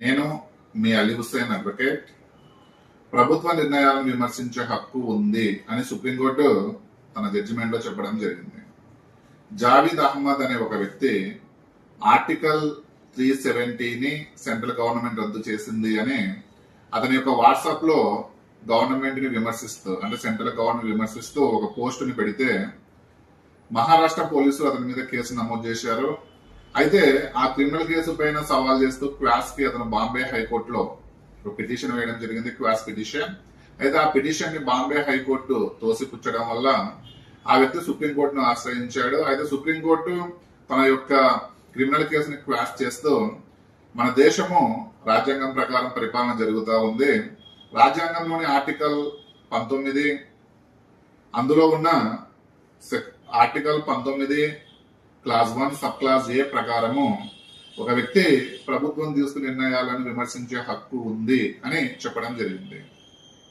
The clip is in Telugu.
నేను మీ అలీ హుస్సేన్ అడ్వకేట్ ప్రభుత్వ నిర్ణయాలను విమర్శించే హక్కు ఉంది అని సుప్రీంకోర్టు తన జడ్జిమెంట్లో చెప్పడం జరిగింది. జావీద్ అహ్మద్ అనే ఒక వ్యక్తి ఆర్టికల్ త్రీ సెవెంటీని సెంట్రల్ గవర్నమెంట్ రద్దు చేసింది అని అతని యొక్క వాట్సాప్లో గవర్నమెంట్ని విమర్శిస్తూ అంటే సెంట్రల్ గవర్నమెంట్ విమర్శిస్తూ ఒక పోస్టుని పెడితే మహారాష్ట్ర పోలీసులు అతని మీద కేసు నమోదు చేశారు. అయితే ఆ క్రిమినల్ కేసు పైన సవాల్ చేస్తూ క్వాస్కి అతను బాంబే హైకోర్టులో ఒక పిటిషన్ వేయడం జరిగింది క్వాస్ పిటిషన్. అయితే ఆ పిటిషన్ని బాంబే హైకోర్టు తోసిపుచ్చడం వల్ల ఆ వ్యక్తి సుప్రీంకోర్టును ఆశ్రయించాడు. అయితే సుప్రీంకోర్టు తన యొక్క క్రిమినల్ కేసుని క్వాష్ చేస్తూ మన దేశము రాజ్యాంగం ప్రకారం పరిపాలన జరుగుతూ ఉంది. రాజ్యాంగంలోని ఆర్టికల్ పంతొమ్మిది అందులో ఉన్న ఆర్టికల్ పంతొమ్మిది clause one sub clause A ప్రకారము ఒక వ్యక్తి ప్రభుత్వం తీసుకున్న నిర్ణయాలను విమర్శించే హక్కు ఉంది అని చెప్పడం జరిగింది.